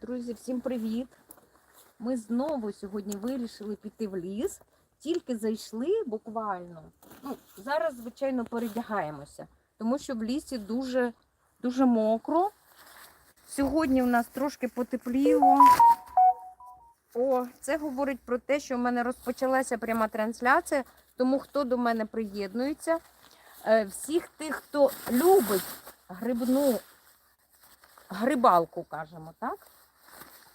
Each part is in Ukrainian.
Друзі, всім привіт! Ми знову сьогодні вирішили піти в ліс. Тільки зайшли буквально. Ну, зараз, звичайно, передягаємося, тому що в лісі дуже, дуже мокро. Сьогодні в нас трошки потепліло. О, це говорить про те, що в мене розпочалася пряма трансляція. Тому хто до мене приєднується, е, всіх тих, хто любить грибну грибалку, кажемо, так?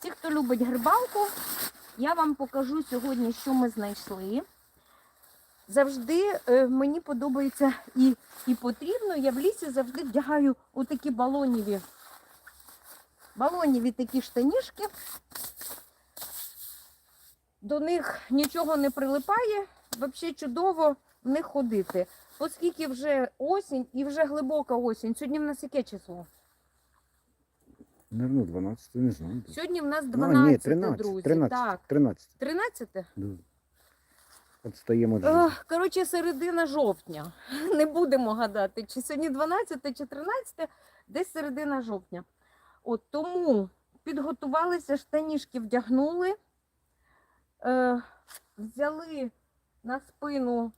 Ті, хто любить грибалку, я вам покажу сьогодні, що ми знайшли. Завжди е, мені подобається і, і потрібно. Я в лісі завжди вдягаю отакі балоніві, балоніві такі штанішки. До них нічого не прилипає, взагалі чудово в них ходити. Оскільки вже осінь і вже глибока осінь. Сьогодні в нас яке число? Наверно, 12, не знаю. Сьогодні в нас Ну, 12, ні, 13, друзі. 13, Так, 13. 13? Да. От стаємо коротше, середина жовтня. Не будемо гадати, чи сьогодні 12 чи 13, десь середина жовтня. От тому підготувалися, штанішки вдягнули, е, взяли на спину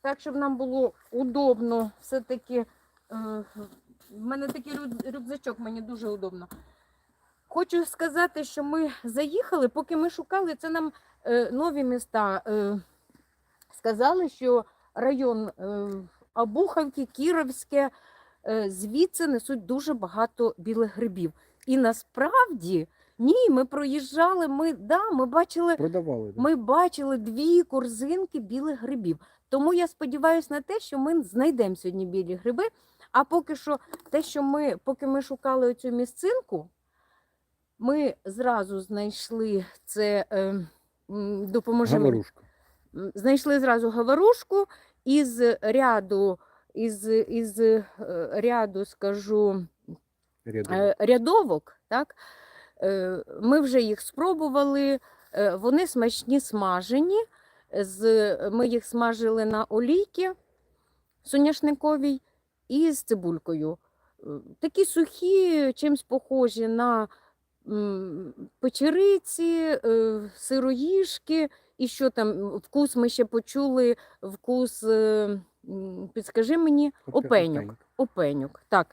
так, щоб нам було удобно. Все-таки е, в мене такий рюкзачок, мені дуже удобно. Хочу сказати, що ми заїхали, поки ми шукали, це нам е, нові міста е, сказали, що район е, Обуховки, Кіровське, е, звідси несуть дуже багато білих грибів. І насправді ні, ми проїжджали, ми, да, ми бачили Продавали. Да? ми бачили дві корзинки білих грибів. Тому я сподіваюся на те, що ми знайдемо сьогодні білі гриби. А поки що, те, що ми, поки ми шукали цю місцинку, ми зразу знайшли це, е. М, Знайшли зразу говорушку із ряду, із, із е, ряду, скажу, Рядом. е, рядовок, так? Е, Ми вже їх спробували, вони смачні смажені. Ми їх смажили на олійки соняшниковій і з цибулькою. Такі сухі, чимось похожі на печериці, е, сироїжки. І що там, вкус ми ще почули, вкус, е, підскажи мені, Опе- опеньок. Опеньок, так.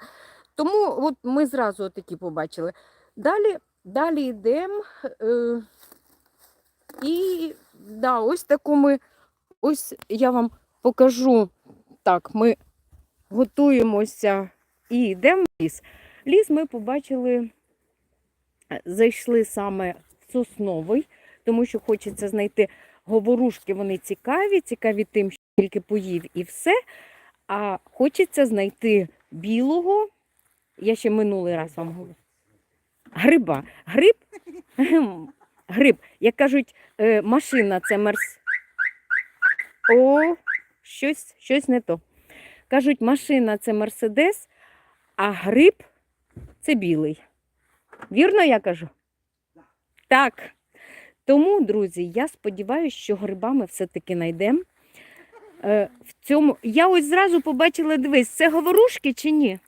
Тому от ми зразу такі побачили. Далі, далі йдемо. Е, і да, ось таку ми, ось я вам покажу. Так, ми готуємося і йдемо в ліс. Ліс ми побачили, зайшли саме в сосновий, тому що хочеться знайти говорушки, вони цікаві, цікаві тим, що тільки поїв і все. А хочеться знайти білого. Я ще минулий раз вам говорю. Гриба. Гриб. Гриб. Як кажуть, е, машина це мерс. О, щось, щось не то. Кажуть, машина це мерседес, а гриб це білий. Вірно я кажу? Так. Тому, друзі, я сподіваюся, що грибами все-таки знайдемо. Е, в цьому... Я ось зразу побачила, дивись, це говорушки чи ні?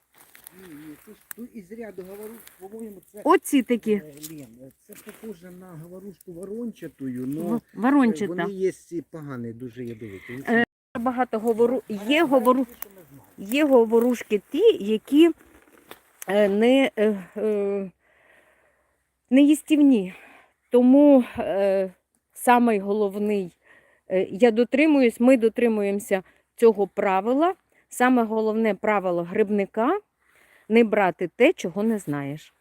Ні, ні, це ж ну, із ряду говорушку, по-моєму, це, Оці такі е, Лен, е, це похоже на говорушку ворончатую, але ворончата. вони є ці погані, дуже ядовиті. Багато говору... є, говору... є говорушки ті, які е, не, е, е, не їстівні. Тому е, самий головний, я дотримуюсь, ми дотримуємося цього правила. Саме головне правило грибника не брати те, чого не знаєш.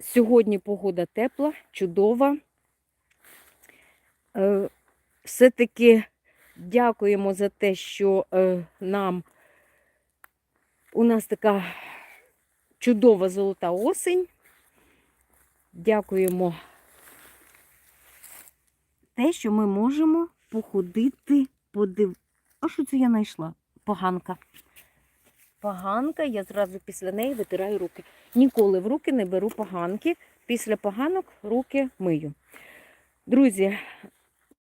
Сьогодні погода тепла, чудова. Все-таки дякуємо за те, що е, нам у нас така чудова золота осень. Дякуємо те, що ми можемо походити, подив... А що це я знайшла? Поганка. Поганка, я зразу після неї витираю руки. Ніколи в руки не беру поганки. Після поганок руки мию. Друзі,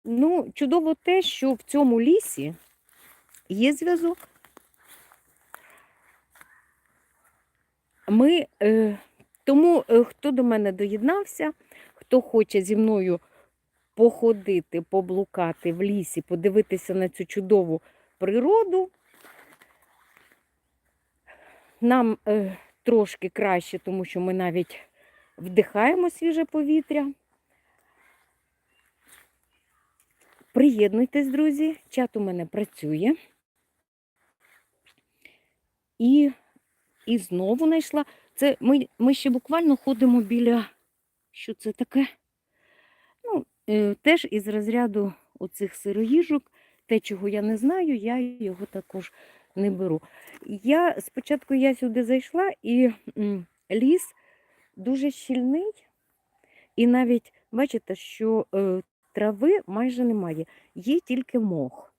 ну, чудово те, що в цьому лісі є зв'язок. Ми, е, тому е, хто до мене доєднався, хто хоче зі мною походити, поблукати в лісі, подивитися на цю чудову природу, нам е, трошки краще, тому що ми навіть вдихаємо свіже повітря. Приєднуйтесь, друзі, чат у мене працює. І, і знову знайшла. Це ми, ми ще буквально ходимо біля. Що це таке? Ну, е, теж із розряду оцих сироїжок. Те, чого я не знаю, я його також не беру. Я спочатку я сюди зайшла, і м, ліс дуже щільний, і навіть бачите, що е, трави майже немає, є тільки мох.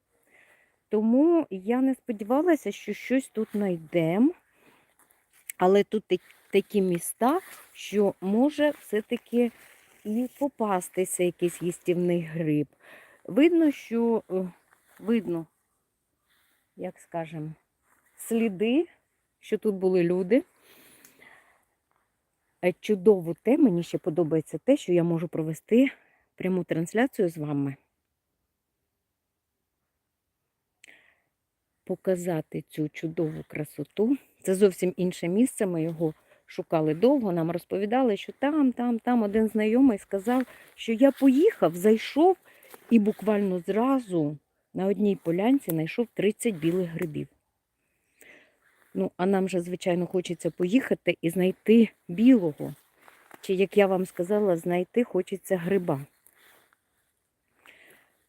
Тому я не сподівалася, що щось тут знайдемо. Але тут такі міста, що може все-таки і попастися якийсь їстівний гриб. Видно, що е, видно, як скажемо, сліди, що тут були люди. Е, Чудово те, мені ще подобається те, що я можу провести пряму трансляцію з вами. Показати цю чудову красоту. Це зовсім інше місце. Ми його шукали довго. Нам розповідали, що там, там, там один знайомий сказав, що я поїхав, зайшов і буквально зразу на одній полянці знайшов 30 білих грибів. Ну, а нам же, звичайно, хочеться поїхати і знайти білого. Чи, як я вам сказала, знайти хочеться гриба.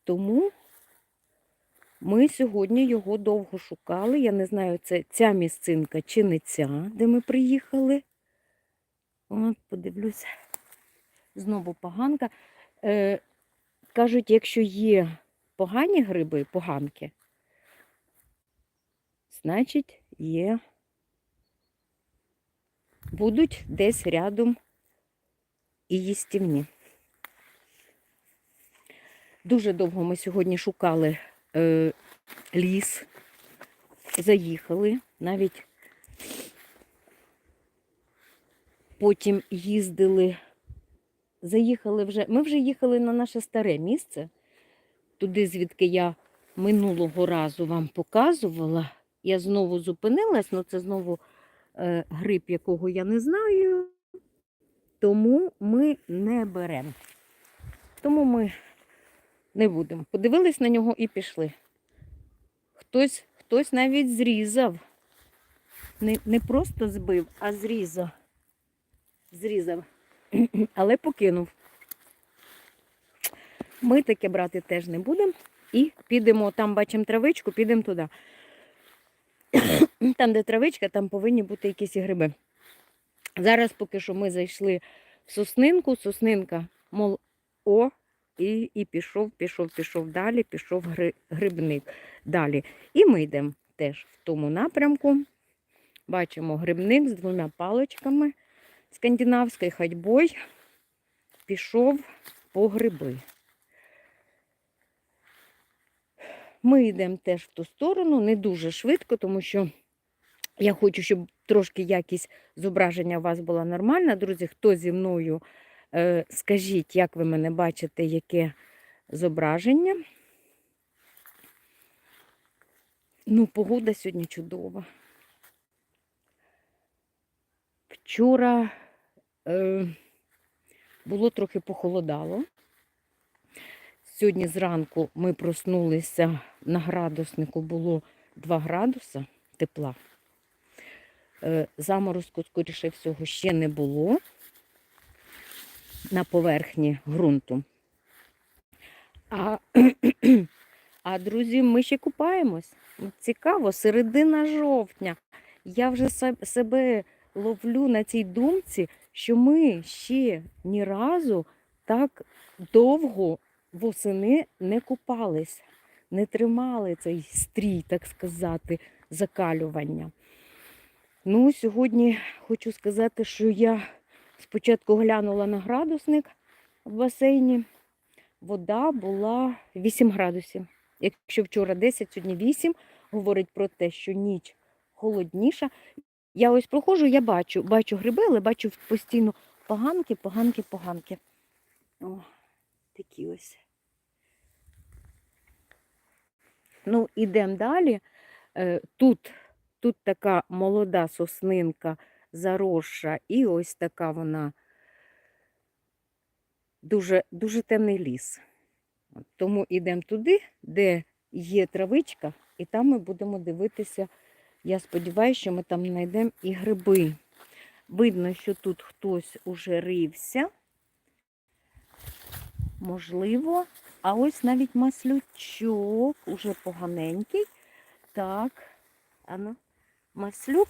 Тому ми сьогодні його довго шукали. Я не знаю, це ця місцинка чи не ця, де ми приїхали. От, подивлюся. Знову поганка. Е, кажуть, якщо є погані гриби, поганки, значить є. Будуть десь рядом і їстівні. Дуже довго ми сьогодні шукали е, ліс, заїхали, навіть потім їздили, заїхали вже. Ми вже їхали на наше старе місце, туди, звідки я минулого разу вам показувала. Я знову зупинилась, але це знову е, гриб, якого я не знаю, тому ми не беремо. Тому ми не будемо. Подивились на нього і пішли. Хтось, хтось навіть зрізав. Не, не просто збив, а зрізав. Зрізав. Але покинув. Ми таке брати теж не будемо. І підемо, там бачимо травичку, підемо туди. Там, де травичка, там повинні бути якісь гриби. Зараз поки що ми зайшли в соснинку, соснинка, мол, о, і, і пішов, пішов, пішов далі, пішов гри, грибник далі. І ми йдемо теж в тому напрямку. Бачимо грибник з двома паличками скандинавською ходьбою. Пішов по гриби. Ми йдемо теж в ту сторону, не дуже швидко, тому що я хочу, щоб трошки якість зображення у вас була нормальна. Друзі, хто зі мною, скажіть, як ви мене бачите, яке зображення. Ну, погода сьогодні чудова. Вчора е, було трохи похолодало. Сьогодні зранку ми проснулися, на градуснику було 2 градуса тепла. Е, Заморозку, скоріше всього, ще не було на поверхні ґрунту. А, а друзі, ми ще купаємось. Цікаво, середина жовтня. Я вже себе ловлю на цій думці, що ми ще ні разу так довго восени не купались, не тримали цей стрій, так сказати, закалювання. Ну, сьогодні хочу сказати, що я спочатку глянула на градусник в басейні. Вода була 8 градусів. Якщо вчора 10, сьогодні 8, говорить про те, що ніч холодніша. Я ось проходжу, я бачу, бачу гриби, але бачу постійно поганки, поганки, поганки. О, такі ось. Ну, ідемо далі. Е, Тут, тут така молода соснинка заросша, і ось така вона дуже, дуже темний ліс. Тому йдемо туди, де є травичка, і там ми будемо дивитися. Я сподіваюся, що ми там знайдемо і гриби. Видно, що тут хтось уже рився. Можливо. А ось навіть маслючок, уже поганенький. Так, ану, маслюк.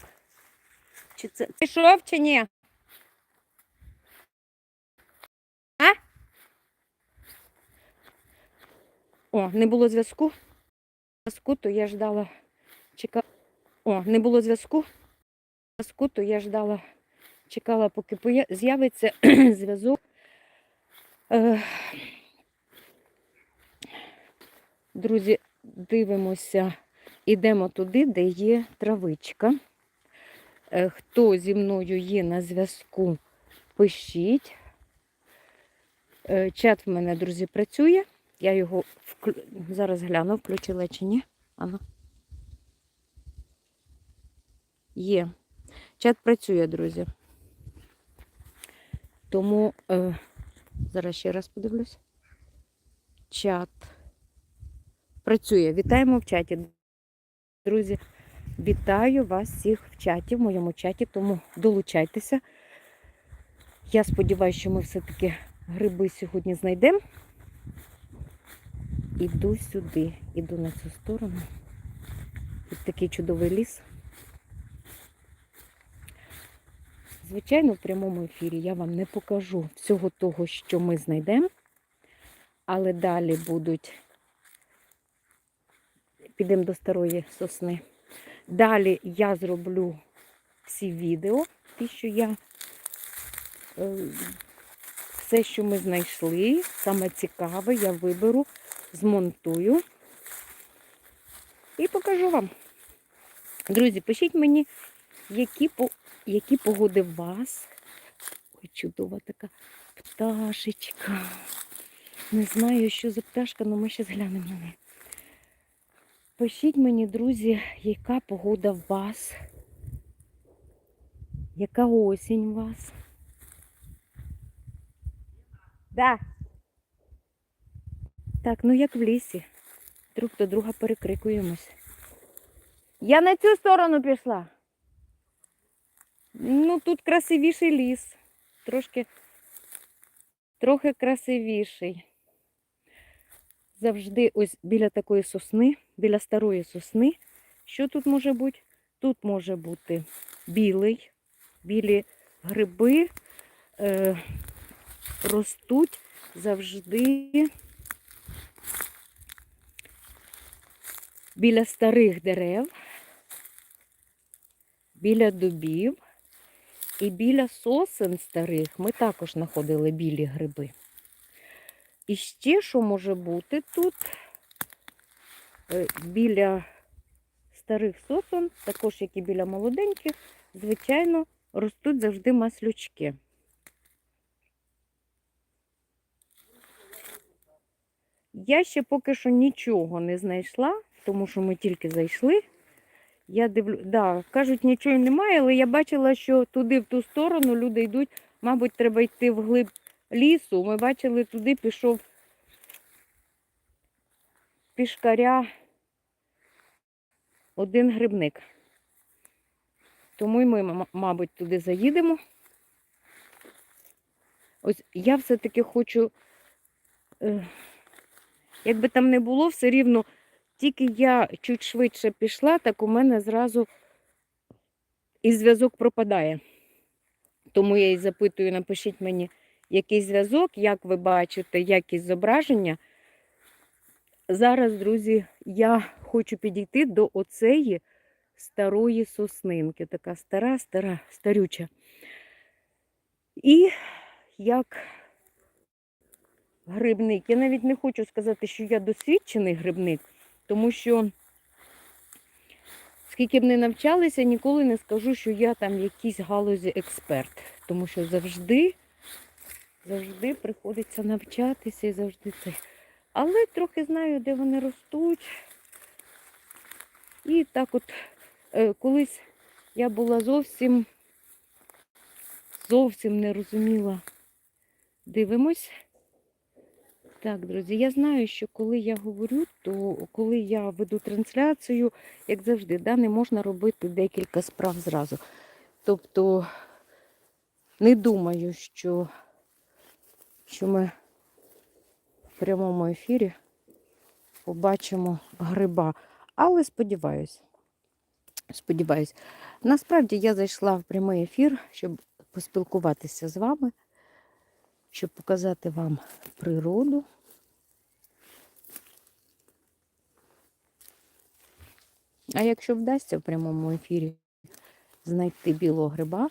Чи це пішов чи ні? А? О, не було зв'язку. Зв'язку, то я ждала. Чекала. О, не було зв'язку. Зв'язку, то я ждала, чекала, поки з'явиться зв'язок. Е, Друзі, дивимося, йдемо туди, де є травичка. Е, Хто зі мною є на зв'язку, пишіть. Е, Чат в мене, друзі, працює. Я його вклю... зараз гляну, включила чи ні. Ану. Є. Чат працює, друзі. Тому е, зараз ще раз подивлюсь. Чат працює. Вітаємо в чаті. Друзі, вітаю вас всіх в чаті, в моєму чаті, тому долучайтеся. Я сподіваюся, що ми все-таки гриби сьогодні знайдемо. Іду сюди, іду на цю сторону. Тут такий чудовий ліс. Звичайно, в прямому ефірі я вам не покажу всього того, що ми знайдемо, але далі будуть. Підемо до старої сосни. Далі я зроблю всі відео, ті, що я е, все, що ми знайшли, саме цікаве, я виберу, змонтую і покажу вам. Друзі, пишіть мені, які, які погоди вас. Ой, чудова така пташечка. Не знаю, що за пташка, але ми ще зглянемо на неї. Пишіть мені, друзі, яка погода в вас, яка осінь у вас. Да. Так, ну як в лісі. Друг до друга перекрикуємось. Я на цю сторону пішла. Ну, тут красивіший ліс. Трошки, трохи красивіший. Завжди ось біля такої сосни, біля старої сосни. Що тут може бути? Тут може бути білий, білі гриби е, ростуть завжди біля старих дерев, біля дубів і біля сосен старих ми також знаходили білі гриби. І ще що може бути тут е, біля старих сосен, також як і біля молоденьких, звичайно, ростуть завжди маслючки. Я ще поки що нічого не знайшла, тому що ми тільки зайшли. Я дивлю, да, кажуть, нічого немає, але я бачила, що туди, в ту сторону, люди йдуть, мабуть, треба йти вглиб лісу. Ми бачили, туди пішов пішкаря один грибник. Тому й ми, мабуть, туди заїдемо. Ось я все-таки хочу, е, як би там не було, все рівно, тільки я чуть швидше пішла, так у мене зразу і зв'язок пропадає. Тому я і запитую, напишіть мені, який зв'язок, як ви бачите, якість зображення. Зараз, друзі, я хочу підійти до оцеї старої соснинки. Така стара, стара, старюча. І як грибник, я навіть не хочу сказати, що я досвідчений грибник, тому що скільки б не навчалися, ніколи не скажу, що я там якийсь галузі експерт. Тому що завжди, завжди приходиться навчатися і завжди це. Але трохи знаю, де вони ростуть. І так от е, колись я була зовсім, зовсім не розуміла. Дивимось. Так, друзі, я знаю, що коли я говорю, то коли я веду трансляцію, як завжди, да, не можна робити декілька справ зразу. Тобто не думаю, що, що ми в прямому ефірі побачимо гриба. Але сподіваюсь, сподіваюсь. Насправді я зайшла в прямий ефір, щоб поспілкуватися з вами, щоб показати вам природу. А якщо вдасться в прямому ефірі знайти білого гриба,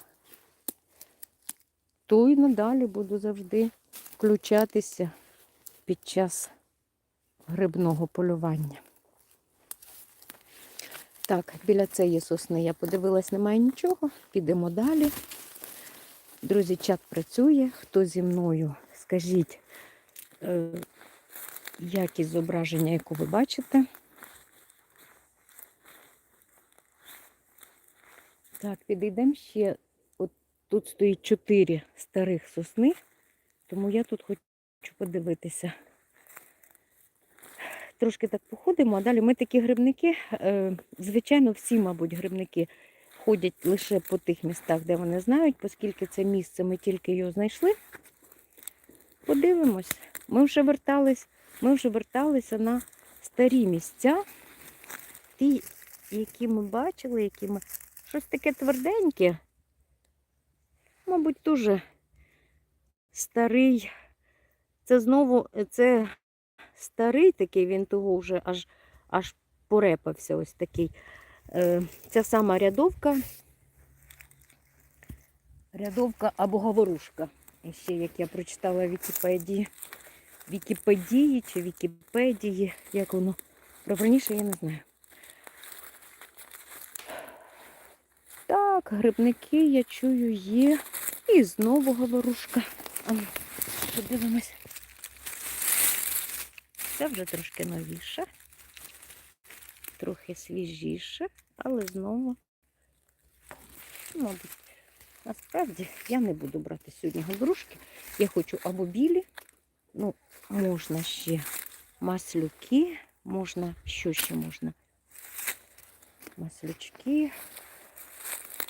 то і надалі буду завжди включатися під час грибного полювання. Так, біля цієї сосни я подивилась, немає нічого. Підемо далі. Друзі, чат працює. Хто зі мною, скажіть е, якість зображення, яку ви бачите. Так, підійдемо ще. От тут стоїть чотири старих сосни, тому я тут хочу подивитися. Трошки так походимо, а далі ми такі грибники, е, звичайно, всі, мабуть, грибники ходять лише по тих містах, де вони знають, оскільки це місце ми тільки його знайшли. Подивимось. Ми вже вертались, ми вже верталися на старі місця, ті, які ми бачили, які ми. Щось таке тверденьке. Мабуть, дуже старий. Це знову це старий такий, він того вже аж аж порепався ось такий. Е, Ця сама рядовка. Рядовка або говорушка. Ще, як я прочитала в Вікіпедії, Вікіпедії чи Вікіпедії, як воно правильніше, я не знаю. Так, грибники, я чую, є. І знову говорушка. Подивимось. Це вже трошки новіше, трохи свіжіше, але знову, мабуть, насправді я не буду брати сьогодні говорушки. Я хочу або білі, ну, можна ще маслюки, можна, що ще можна? Маслючки.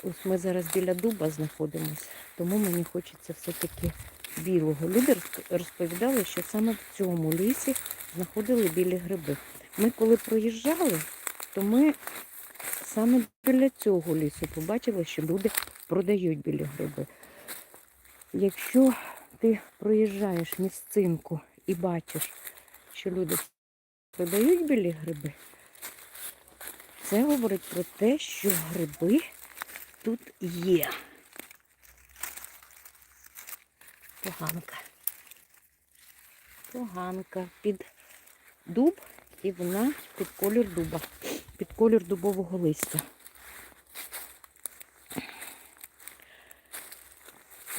Ось ми зараз біля дуба знаходимося, тому мені хочеться все-таки білого. Люди розповідали, що саме в цьому лісі знаходили білі гриби. Ми коли проїжджали, то ми саме біля цього лісу побачили, що люди продають білі гриби. Якщо ти проїжджаєш місцинку і бачиш, що люди продають білі гриби, це говорить про те, що гриби тут є. Поганка. Поганка під дуб і вона під колір дуба, під колір дубового листя.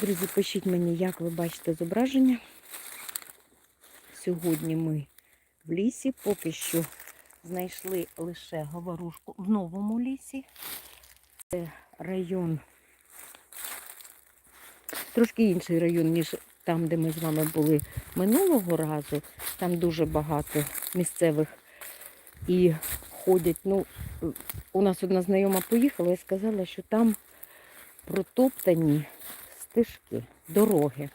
Друзі, пишіть мені, як ви бачите зображення. Сьогодні ми в лісі, поки що знайшли лише говорушку в новому лісі. Це район, трошки інший район, ніж там, де ми з вами були минулого разу. Там дуже багато місцевих і ходять. Ну, у нас одна знайома поїхала і сказала, що там протоптані стежки, дороги.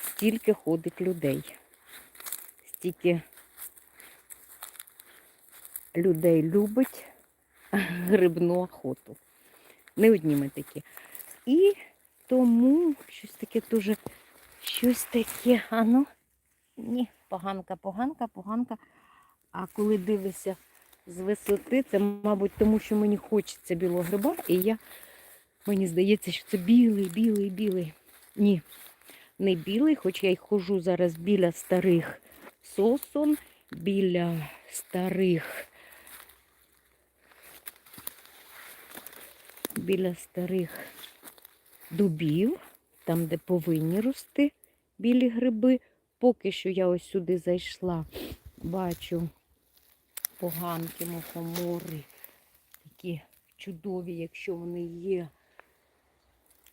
Стільки ходить людей, стільки людей любить грибну охоту. Не одні ми такі. І тому щось таке дуже, щось таке, а ну, ні, поганка, поганка, поганка. А коли дивишся з висоти, це, мабуть, тому що мені хочеться білого гриба, і я, мені здається, що це білий, білий, білий. Ні, не білий, хоч я й хожу зараз біля старих сосон, біля старих біля старих дубів, там, де повинні рости білі гриби. Поки що я ось сюди зайшла, бачу поганки, мухомори, такі чудові, якщо вони є.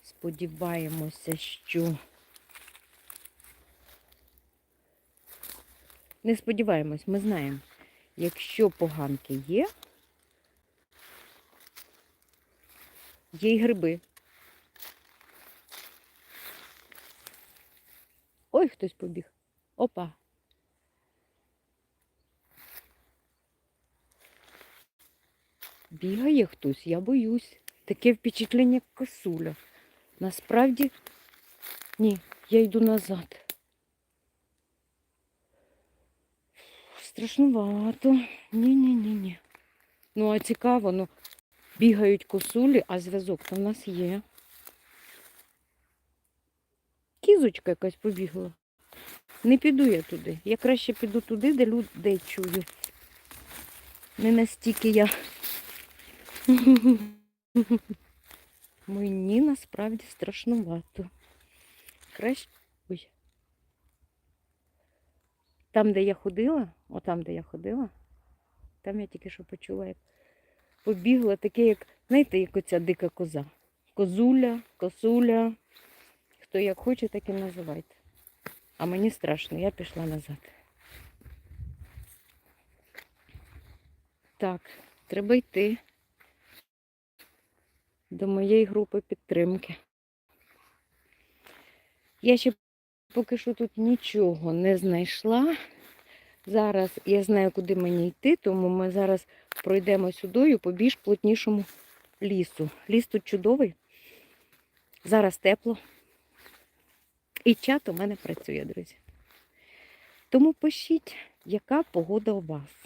Сподіваємося, що не сподіваємось, ми знаємо, якщо поганки є, є й гриби. Ой, хтось побіг. Опа. Бігає хтось, я боюсь. Таке впечатлення, косуля. Насправді, ні, я йду назад. Страшнувато. Ні-ні-ні-ні. Ну, а цікаво, ну, бігають косулі, а зв'язок то в нас є. Кізочка якась побігла. Не піду я туди. Я краще піду туди, де людей чую. Не настільки я. Мені насправді страшнувато. Краще. Ой. Там, де я ходила, отам, де я ходила, там я тільки що почула, як побігла таке, як, знаєте, як оця дика коза. Козуля, косуля. Хто як хоче, так і називайте. А мені страшно, я пішла назад. Так, треба йти до моєї групи підтримки. Я ще поки що тут нічого не знайшла. Зараз я знаю, куди мені йти, тому ми зараз пройдемо сюди по більш плотнішому лісу. Ліс тут чудовий. Зараз тепло. І чат у мене працює, друзі. Тому пишіть, яка погода у вас.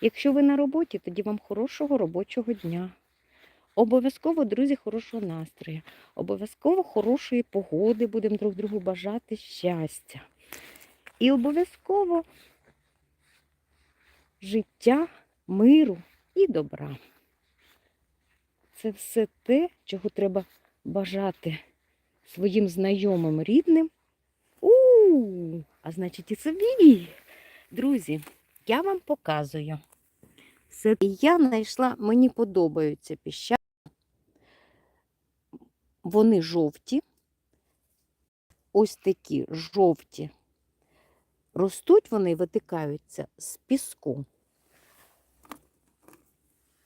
Якщо ви на роботі, тоді вам хорошого робочого дня. Обов'язково, друзі, хорошого настрою. Обов'язково хорошої погоди, будемо друг другу бажати щастя. І обов'язково життя, миру і добра. Це все те, чого треба бажати своїм знайомим, рідним. У, а значить і собі. Друзі, я вам показую. Все. Я знайшла, мені подобаються піща. Вони жовті. Ось такі жовті. Ростуть вони, витикаються з піску.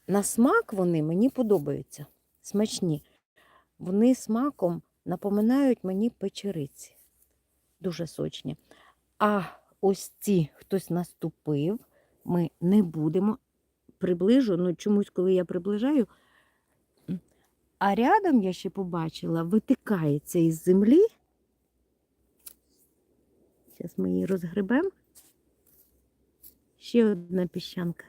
На смак вони мені подобаються. Смачні. Вони смаком напоминають мені печериці. Дуже сочні. А ось ці хтось наступив, ми не будемо. Приближу, ну чомусь, коли я приближаю. А рядом я ще побачила, витикається із землі. Зараз ми її розгребемо. Ще одна піщанка.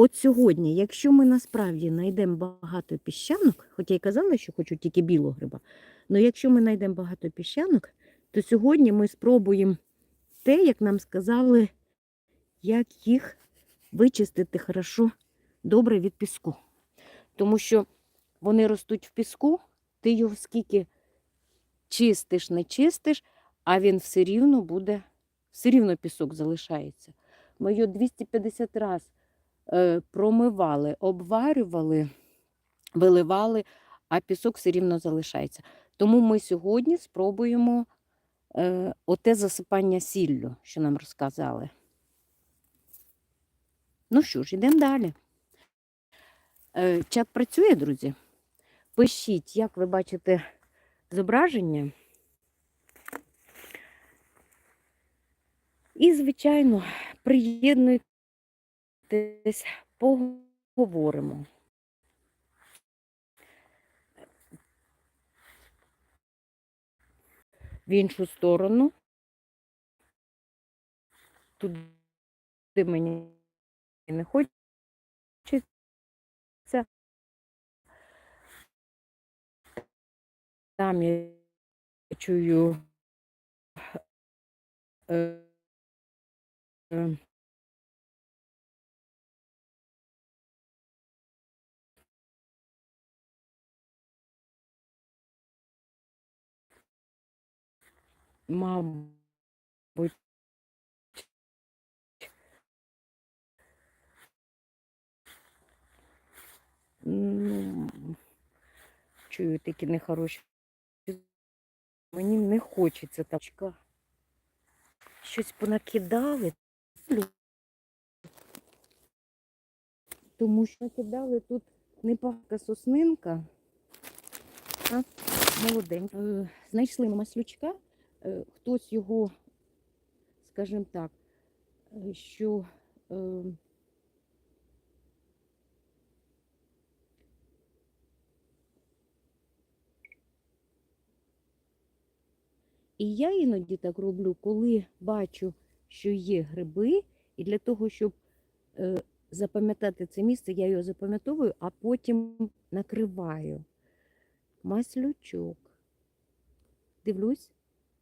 От сьогодні, якщо ми насправді знайдемо багато піщанок, хоча я казала, що хочу тільки білого гриба, але якщо ми знайдемо багато піщанок, то сьогодні ми спробуємо те, як нам сказали, як їх вичистити хорошо, добре від піску. Тому що вони ростуть в піску, ти його скільки чистиш, не чистиш, а він все рівно буде, все рівно пісок залишається. Ми його 250 разів промивали, обварювали, виливали, а пісок все рівно залишається. Тому ми сьогодні спробуємо е, оте засипання сіллю, що нам розказали. Ну що ж, йдемо далі. Е, чат працює, друзі? Пишіть, як ви бачите зображення. І, звичайно, приєднуйтесь, поговоримо. В іншу сторону. Туди мені не хочеться. Там я чую е, е, мабуть, ну, чую такі нехороші. Мені не хочеться тачка. Щось понакидали. Тому що накидали тут непака соснинка. Молоденька. Е, Знайшли маслючка. Е, Хтось його, скажімо так, е, що е, І я іноді так роблю, коли бачу, що є гриби, і для того, щоб запам'ятати це місце, я його запам'ятовую, а потім накриваю. Маслючок. Дивлюсь,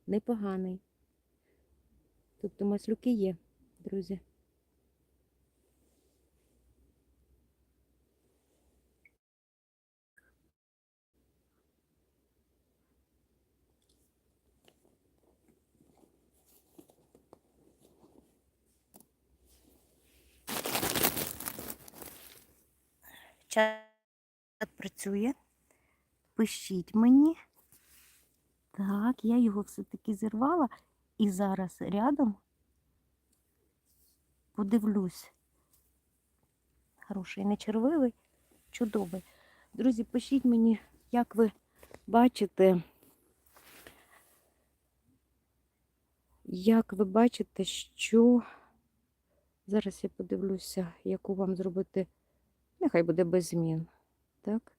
непоганий. Тобто маслюки є, друзі. Чат працює. Пишіть мені. Так, я його все-таки зірвала і зараз рядом подивлюсь. Хороший, не червивий, чудовий. Друзі, пишіть мені, як ви бачите, як ви бачите, що зараз я подивлюся, яку вам зробити. Нехай буде без змін. Так?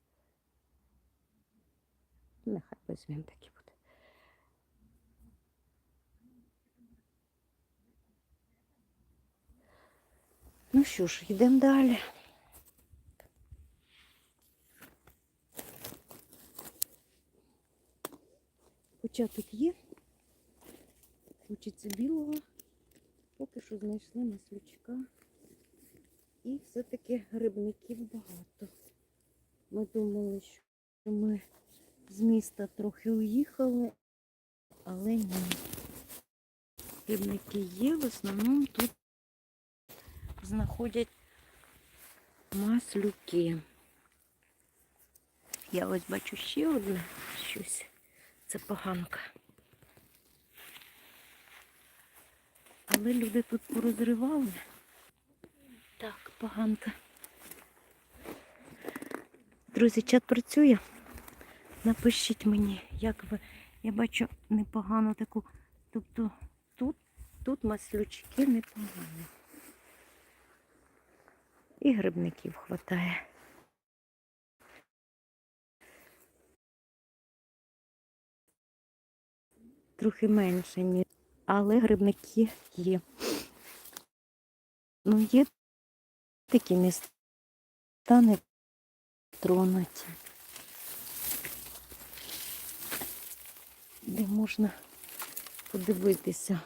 Нехай без змін так Ну що ж, йдемо далі. Початок є. Хочеться білого. Поки що знайшли маслючка. І все-таки грибників багато. Ми думали, що ми з міста трохи уїхали, але ні. Грибники є, в основному тут знаходять маслюки. Я ось бачу ще одне щось. Це поганка. Але люди тут порозривали. Так, поганка. Друзі, чат працює. Напишіть мені, як ви. Я бачу непогану таку. Тобто тут, тут маслючки непогані. І грибників хватає. Трохи менше, ніж, але грибники є. Ну, є такі міста не тронуті. Де можна подивитися.